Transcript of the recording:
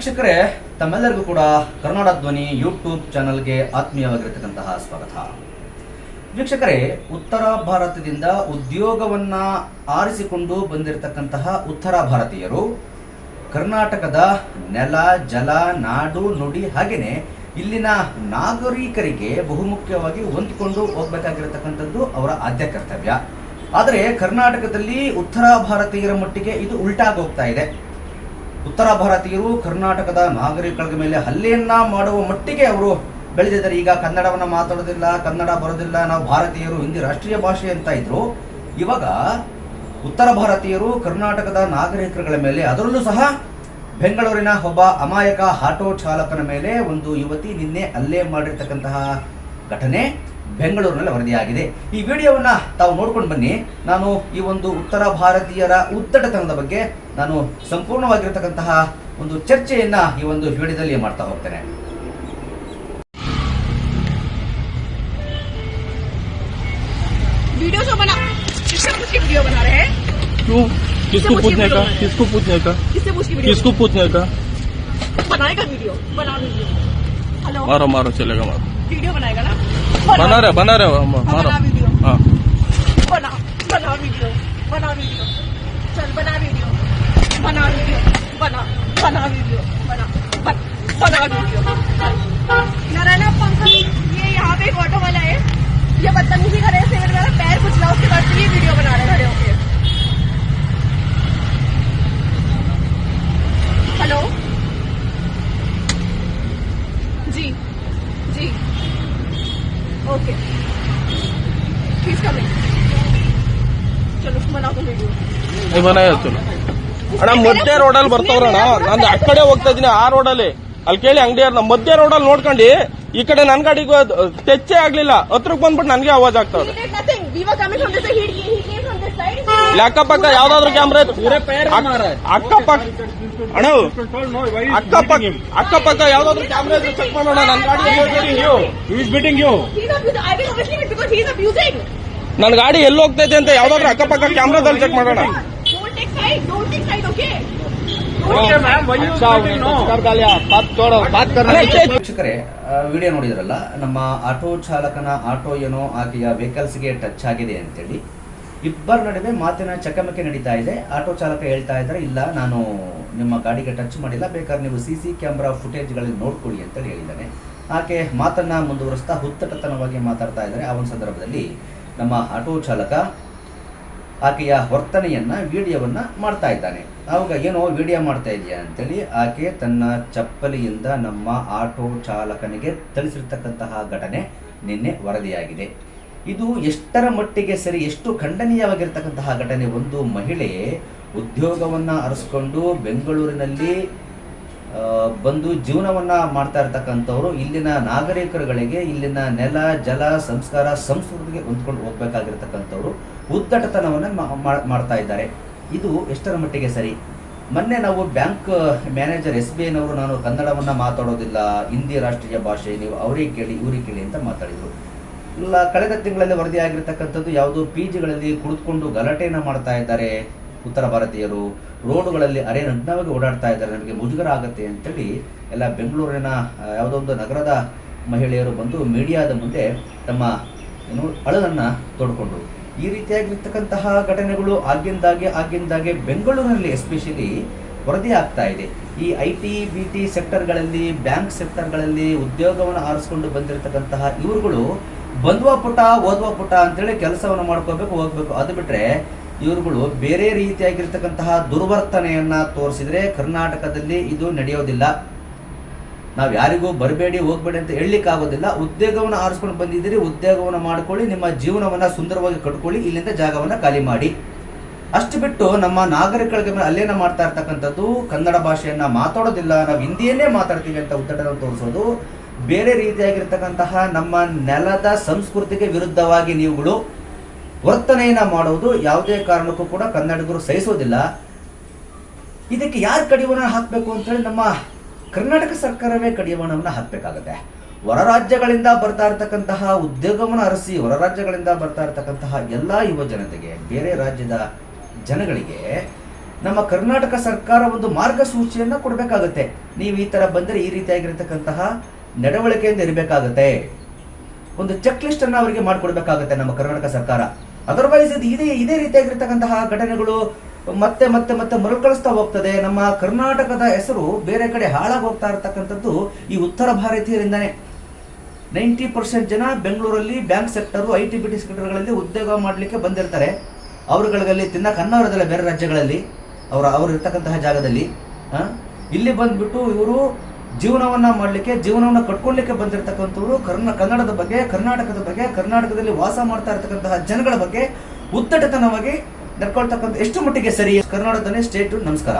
ವೀಕ್ಷಕರೇ, ತಮ್ಮೆಲ್ಲರಿಗೂ ಕೂಡ ಕನ್ನಡ ಧ್ವನಿ ಯೂಟ್ಯೂಬ್ ಚಾನಲ್ಗೆ ಆತ್ಮೀಯವಾಗಿರತಕ್ಕಂತಹ ಸ್ವಾಗತ. ವೀಕ್ಷಕರೇ, ಉತ್ತರ ಭಾರತದಿಂದ ಉದ್ಯೋಗವನ್ನ ಆರಿಸಿಕೊಂಡು ಬಂದಿರತಕ್ಕಂತಹ ಉತ್ತರ ಭಾರತೀಯರು, ಕರ್ನಾಟಕದ ನೆಲ, ಜಲ, ನಾಡು, ನುಡಿ ಹಾಗೆಯೇ ಇಲ್ಲಿನ ನಾಗರಿಕರಿಗೆ ಬಹುಮುಖ್ಯವಾಗಿ ಹೊಂದಿಕೊಂಡು ಹೋಗ್ಬೇಕಾಗಿರತಕ್ಕಂಥದ್ದು ಅವರ ಆದ್ಯ ಕರ್ತವ್ಯ. ಆದರೆ ಕರ್ನಾಟಕದಲ್ಲಿ ಉತ್ತರ ಭಾರತೀಯರ ಮಟ್ಟಿಗೆ ಇದು ಉಲ್ಟಾಗಿ ಹೋಗ್ತಾ ಇದೆ. ಉತ್ತರ ಭಾರತೀಯರು ಕರ್ನಾಟಕದ ನಾಗರಿಕರ ಮೇಲೆ ಹಲ್ಲೆಯನ್ನ ಮಾಡುವ ಮಟ್ಟಿಗೆ ಅವರು ಬೆಳೆದಿದ್ದಾರೆ. ಈಗ ಕನ್ನಡವನ್ನ ಮಾತಾಡೋದಿಲ್ಲ, ಕನ್ನಡ ಬರೋದಿಲ್ಲ. ನಾವು ಭಾರತೀಯರು, ಹಿಂದಿ ರಾಷ್ಟ್ರೀಯ ಭಾಷೆ ಅಂತ ಇದ್ರು. ಇವಾಗ ಉತ್ತರ ಭಾರತೀಯರು ಕರ್ನಾಟಕದ ನಾಗರಿಕರುಗಳ ಮೇಲೆ, ಅದರಲ್ಲೂ ಸಹ ಬೆಂಗಳೂರಿನ ಒಬ್ಬ ಅಮಾಯಕ ಆಟೋ ಚಾಲಕನ ಮೇಲೆ ಒಂದು ಯುವತಿ ನಿನ್ನೆ ಅಲ್ಲೇ ಮಾಡಿರ್ತಕ್ಕಂತಹ ಘಟನೆ. ಬೆಂಗಳೂರಿನಲ್ಲಿ ವರದಿಯಾಗಿದೆ ಈ ವಿಡಿಯೋವನ್ನ ತಾವು ನೋಡ್ಕೊಂಡು ಬನ್ನಿ ನಾನು ಈ ಒಂದು ಉತ್ತರ ಭಾರತೀಯರ ಉದ್ದಟತನದ ಬಗ್ಗೆ ನಾನು ಸಂಪೂರ್ಣವಾಗಿರ್ತಕ್ಕಂತಹ ಒಂದು ಚರ್ಚೆಯನ್ನ ಈ ಒಂದು ವಿಡಿಯೋದಲ್ಲಿ ಮಾಡ್ತಾ ಹೋಗ್ತೇನೆ वीडियो जो बना किससे पूछ के वीडियो बना रहे हैं क्यों किसको मुझे पूछने का बोलो। किसको पूछने का किससे पूछ के वीडियो किसको पूछने का बनाएगा वीडियो बना वीडियो हेलो मारो मारो चलेगा मारो वीडियो बनाएगा ना? बना रहे बना रहे बना वीडियो। हाँ। बना बना वीडियो बना वीडियो। चल बना वीडियो। बना वीडियो बना बना वीडियो बना बना वीडियो। नारायण पंकज ये यहाँ पे एक ऑटो वाला है। ये बदतमीजी करे से मेरे मेरा पैर कुचला उसके बाद ये वीडियो बना रहे खड़े होके। Hello? Ji ji. Okay please coming चलो बनाओ तुम वीडियो ನೀವು ಮನೆಯ ಚಲೋ ಅಣ್ಣ ಮಧ್ಯ ರೋಡಲ್ಲಿ ಬರ್ತಾವ್ರಣ್ಣ ನಾನು ಆ ಕಡೆ ಹೋಗ್ತಾ ಇದೀನಿ ಆ ರೋಡಲ್ಲಿ ಅಲ್ಲಿ ಕೇಳಿ ಅಂಗಡಿ ಮಧ್ಯ ರೋಡಲ್ಲಿ ನೋಡ್ಕೊಂಡು ಈ ಕಡೆ ನನ್ ಗಾಡಿಗೆ ಟೆಚ್ಚೇ ಆಗ್ಲಿಲ್ಲ ಹತ್ರಕ್ ಬಂದ್ಬಿಟ್ಟು ನನ್ಗೆ ಆವಾಜ್ ಆಗ್ತಾವ್ರೆ ಇಲ್ಲಿ ಅಕ್ಕಪಕ್ಕ ಯಾವ್ದಾದ್ರು ಕ್ಯಾಮ್ರಾ ಅಕ್ಕಪಕ್ಕ ಅಣ್ಣ. ಅಕ್ಕಪಕ್ಕ ಅಕ್ಕಪಕ್ಕ ಯಾವ್ದಾದ್ರು ಕ್ಯಾಮ್ರಾ ಇದ್ರೆ ಚೆಕ್ ಮಾಡೋಣ. ನನ್ನ ಗಾಡಿ Who is beating you? He's abusing. I will obviously it because he's abusing. ನನ್ ಗಾಡಿ ಎಲ್ಲಿ ಹೋಗ್ತೈತೆ ಅಂತ ಯಾವ್ದಾದ್ರು ಅಕ್ಕಪಕ್ಕ ಕ್ಯಾಮ್ರಾದಲ್ಲಿ ಚೆಕ್ ಮಾಡೋಣ. ವೀಕ್ಷಕರೇ ವಿಡಿಯೋ ನೋಡಿದ್ರಲ್ಲ ನಮ್ಮ ಆಟೋ ಚಾಲಕನ ಆಟೋ ಏನೋ ಆಕೆಯ ವೆಹಿಕಲ್ಸ್ಗೆ ಟಚ್ ಆಗಿದೆ ಅಂತೇಳಿ. ಇಬ್ಬರ ನಡುವೆ ಮಾತಿನ ಚಕಮಕಿ ನಡೀತಾ ಇದೆ. ಆಟೋ ಚಾಲಕ ಹೇಳ್ತಾ ಇದ್ದಾರೆ, ಇಲ್ಲ, ನಾನು ನಿಮ್ಮ ಗಾಡಿಗೆ ಟಚ್ ಮಾಡಿಲ್ಲ, ಬೇಕಾದ್ರೆ ನೀವು ಸಿ ಸಿ ಕ್ಯಾಮ್ರಾ ಫುಟೇಜ್ಗಳಲ್ಲಿ ನೋಡ್ಕೊಳ್ಳಿ ಅಂತೇಳಿ ಹೇಳಿದ್ದಾನೆ. ಆಕೆ ಮಾತನ್ನ ಮುಂದುವರಿಸ್ತಾ ಹುತ್ತಟತನವಾಗಿ ಮಾತಾಡ್ತಾ ಇದ್ದಾರೆ. ಆ ಒಂದು ಸಂದರ್ಭದಲ್ಲಿ ನಮ್ಮ ಆಟೋ ಚಾಲಕ ಆಕೆಯ ವರ್ತನೆಯನ್ನ, ವಿಡಿಯೋವನ್ನ ಮಾಡ್ತಾ ಇದ್ದಾನೆ. ಅವಾಗ ಏನೋ ವಿಡಿಯೋ ಮಾಡ್ತಾ ಇದೆಯಾ? ಅಂತೇಳಿ ಆಕೆ ತನ್ನ ಚಪ್ಪಲಿಯಿಂದ ನಮ್ಮ ಆಟೋ ಚಾಲಕನಿಗೆ ಥಳಿಸಿರ್ತಕ್ಕಂತಹ ಘಟನೆ ನಿನ್ನೆ ವರದಿಯಾಗಿದೆ. ಇದು ಎಷ್ಟರ ಮಟ್ಟಿಗೆ ಸರಿ, ಎಷ್ಟು ಖಂಡನೀಯವಾಗಿರ್ತಕ್ಕಂತಹ ಘಟನೆ? ಒಂದು ಮಹಿಳೆ ಉದ್ಯೋಗವನ್ನು ಅರಸ್ಕೊಂಡು ಬೆಂಗಳೂರಿನಲ್ಲಿ ಬಂದು ಜೀವನವನ್ನು ಮಾಡ್ತಾ ಇರ್ತಕ್ಕಂಥವ್ರು, ಇಲ್ಲಿನ ನಾಗರಿಕರುಗಳಿಗೆ ಇಲ್ಲಿನ ನೆಲ, ಜಲ, ಸಂಸ್ಕಾರ, ಸಂಸ್ಕೃತಿಗೆ ಹೊಂದ್ಕೊಂಡು ಹೋಗ್ಬೇಕಾಗಿರ್ತಕ್ಕಂಥವ್ರು ಉದ್ದಟತನವನ್ನು ಮಾಡ್ತಾ ಇದ್ದಾರೆ. ಇದು ಎಷ್ಟರ ಮಟ್ಟಿಗೆ ಸರಿ? ಮೊನ್ನೆ ನಾವು ಬ್ಯಾಂಕ್ ಮ್ಯಾನೇಜರ್ ಎಸ್ ಬಿ ಐನವರು ನಾನು ಕನ್ನಡವನ್ನು ಮಾತಾಡೋದಿಲ್ಲ, ಹಿಂದಿ ರಾಷ್ಟ್ರೀಯ ಭಾಷೆ, ನೀವು ಅವರಿಗೆ ಕೇಳಿ, ಇವ್ರಿಗೆ ಕೇಳಿ ಅಂತ ಮಾತಾಡಿದ್ರು. ಕಳೆದ ತಿಂಗಳಲ್ಲಿ ವರದಿಯಾಗಿರ್ತಕ್ಕಂಥದ್ದು ಯಾವುದೋ ಪಿ ಜಿಗಳಲ್ಲಿ ಕುಳಿತುಕೊಂಡು ಗಲಾಟೆಯನ್ನ ಮಾಡ್ತಾ ಇದ್ದಾರೆ ಉತ್ತರ ಭಾರತೀಯರು. ರೋಡುಗಳಲ್ಲಿ ಅರೆ ನಗ್ನವಾಗಿ ಓಡಾಡ್ತಾ ಇದ್ದಾರೆ. ನಮಗೆ ಮುಜುಗರ ಆಗುತ್ತೆ ಅಂತೇಳಿ ಎಲ್ಲ ಬೆಂಗಳೂರಿನ ಯಾವುದೋ ಒಂದು ನಗರದ ಮಹಿಳೆಯರು ಬಂದು ಮೀಡಿಯಾದ ಮುಂದೆ ತಮ್ಮ ಏನು, ಅಳಲನ್ನ ತೋಡ್ಕೊಂಡ್ರು. ಈ ರೀತಿಯಾಗಿರ್ತಕ್ಕಂತಹ ಘಟನೆಗಳು ಆಗಿಂದಾಗೆ ಆಗಿಂದಾಗೆ ಬೆಂಗಳೂರಿನಲ್ಲಿ ಎಸ್ಪೆಷಲಿ ವರದಿ ಆಗ್ತಾ ಇದೆ. ಈ ಐ ಟಿ, ಬಿ ಟಿ ಸೆಕ್ಟರ್ಗಳಲ್ಲಿ, ಬ್ಯಾಂಕ್ ಸೆಕ್ಟರ್ಗಳಲ್ಲಿ ಉದ್ಯೋಗವನ್ನು ಆರಿಸ್ಕೊಂಡು ಬಂದಿರತಕ್ಕಂತಹ ಇವರುಗಳು ಬಂದ್ವಾ ಪುಟ, ಓದುವ ಪುಟ ಅಂತೇಳಿ ಕೆಲಸವನ್ನು ಮಾಡ್ಕೋಬೇಕು ಹೋಗ್ಬೇಕು ಅದು ಬಿಟ್ಟರೆ ಇವರುಗಳು ಬೇರೆ ರೀತಿಯಾಗಿರ್ತಕ್ಕಂತಹ ದುರ್ವರ್ತನೆಯನ್ನ ತೋರಿಸಿದ್ರೆ ಕರ್ನಾಟಕದಲ್ಲಿ ಇದು ನಡೆಯೋದಿಲ್ಲ. ನಾವು ಯಾರಿಗೂ ಬರಬೇಡಿ, ಹೋಗಬೇಡಿ ಅಂತ ಹೇಳಲಿಕ್ಕಾಗೋದಿಲ್ಲ. ಉದ್ಯೋಗವನ್ನು ಆರಿಸ್ಕೊಂಡು ಬಂದಿದ್ದೀರಿ, ಉದ್ಯೋಗವನ್ನು ಮಾಡ್ಕೊಳ್ಳಿ, ನಿಮ್ಮ ಜೀವನವನ್ನು ಸುಂದರವಾಗಿ ಕಟ್ಕೊಳ್ಳಿ, ಇಲ್ಲಿಂದ ಜಾಗವನ್ನು ಖಾಲಿ ಮಾಡಿ. ಅಷ್ಟು ಬಿಟ್ಟು ನಮ್ಮ ನಾಗರಿಕರಿಗೆ ಅಲ್ಲೇನ ಮಾಡ್ತಾ ಇರ್ತಕ್ಕಂಥದ್ದು ಕನ್ನಡ ಭಾಷೆಯನ್ನ ಮಾತಾಡೋದಿಲ್ಲ, ನಾವು ಹಿಂದಿಯನ್ನೇ ಮಾತಾಡ್ತೀವಿ ಅಂತ ಉತ್ತಡವನ್ನು ತೋರಿಸೋದು. ಬೇರೆ ರೀತಿಯಾಗಿರ್ತಕ್ಕಂತಹ ನಮ್ಮ ನೆಲದ ಸಂಸ್ಕೃತಿಗೆ ವಿರುದ್ಧವಾಗಿ ನೀವುಗಳು ವರ್ತನೆಯನ್ನು ಮಾಡೋದು ಯಾವುದೇ ಕಾರಣಕ್ಕೂ ಕೂಡ ಕನ್ನಡಿಗರು ಸಹಿಸೋದಿಲ್ಲ. ಇದಕ್ಕೆ ಯಾರು ಕಡಿವಾಣ ಹಾಕಬೇಕು ಅಂತೇಳಿ ನಮ್ಮ ಕರ್ನಾಟಕ ಸರ್ಕಾರವೇ ಕಡಿವಾಣವನ್ನು ಹಾಕಬೇಕಾಗತ್ತೆ. ಹೊರ ರಾಜ್ಯಗಳಿಂದ ಬರ್ತಾ ಇರತಕ್ಕಂತಹ ಉದ್ಯೋಗವನ್ನು ಅರಸಿ ಹೊರ ರಾಜ್ಯಗಳಿಂದ ಬರ್ತಾ ಇರತಕ್ಕಂತಹ ಎಲ್ಲ ಯುವ ಜನತೆಗೆ, ಬೇರೆ ರಾಜ್ಯದ ಜನಗಳಿಗೆ ನಮ್ಮ ಕರ್ನಾಟಕ ಸರ್ಕಾರ ಒಂದು ಮಾರ್ಗಸೂಚಿಯನ್ನ ಕೊಡಬೇಕಾಗುತ್ತೆ. ನೀವು ಈ ತರ ಬಂದರೆ ಈ ರೀತಿಯಾಗಿರ್ತಕ್ಕಂತಹ ನಡವಳಿಕೆಯಿಂದ ಇರಬೇಕಾಗತ್ತೆ. ಒಂದು ಚೆಕ್ ಲಿಸ್ಟ್ ಅನ್ನ ಅವರಿಗೆ ಮಾಡಿಕೊಡ್ಬೇಕಾಗತ್ತೆ ನಮ್ಮ ಕರ್ನಾಟಕ ಸರ್ಕಾರ. ಅದರ್ವೈಸ್ ಇದು ಇದೇ ಇದೇ ರೀತಿಯಾಗಿರ್ತಕ್ಕಂತಹ ಘಟನೆಗಳು ಮತ್ತೆ ಮತ್ತೆ ಮತ್ತೆ ಮರುಕಳಿಸ್ತಾ ಹೋಗ್ತದೆ. ನಮ್ಮ ಕರ್ನಾಟಕದ ಹೆಸರು ಬೇರೆ ಕಡೆ ಹಾಳಾಗಿ ಹೋಗ್ತಾ ಇರತಕ್ಕಂಥದ್ದು ಈ ಉತ್ತರ ಭಾರತೀಯರಿಂದಾನೆ. ನೈಂಟಿ ಪರ್ಸೆಂಟ್ ಜನ ಬೆಂಗಳೂರಲ್ಲಿ bank sector, I T B T ಸೆಕ್ಟರ್ಗಳಲ್ಲಿ ಉದ್ಯೋಗ ಮಾಡಲಿಕ್ಕೆ ಬಂದಿರ್ತಾರೆ. ಅವರುಗಳಲ್ಲಿ ತಿನ್ನಕ್ಕೆ ಅನ್ನ ಬೇರೆ ರಾಜ್ಯಗಳಲ್ಲಿ. ಅವರ ಅವರು ಇರ್ತಕ್ಕಂತಹ ಜಾಗದಲ್ಲಿ? ಇಲ್ಲಿ ಬಂದ್ಬಿಟ್ಟು ಇವರು ಜೀವನವನ್ನ ಮಾಡಲಿಕ್ಕೆ, ಜೀವನವನ್ನ ಕಟ್ಕೊಳ್ಲಿಕ್ಕೆ ಬಂದಿರತಕ್ಕಂಥವ್ರು ಕರ್ನ, ಕನ್ನಡದ ಬಗ್ಗೆ, ಕರ್ನಾಟಕದ ಬಗ್ಗೆ, ಕರ್ನಾಟಕದಲ್ಲಿ ವಾಸ ಮಾಡ್ತಾ ಇರತಕ್ಕಂತಹ ಜನಗಳ ಬಗ್ಗೆ ಉತ್ತಟತನವಾಗಿ ನಡ್ಕೊಳ್ತಕ್ಕಂಥ ಎಷ್ಟು ಮಟ್ಟಿಗೆ ಸರಿ, ಕರ್ನಾಟಕದಲ್ಲೇ ಸ್ಟೇಟ್ ನಮಸ್ಕಾರ.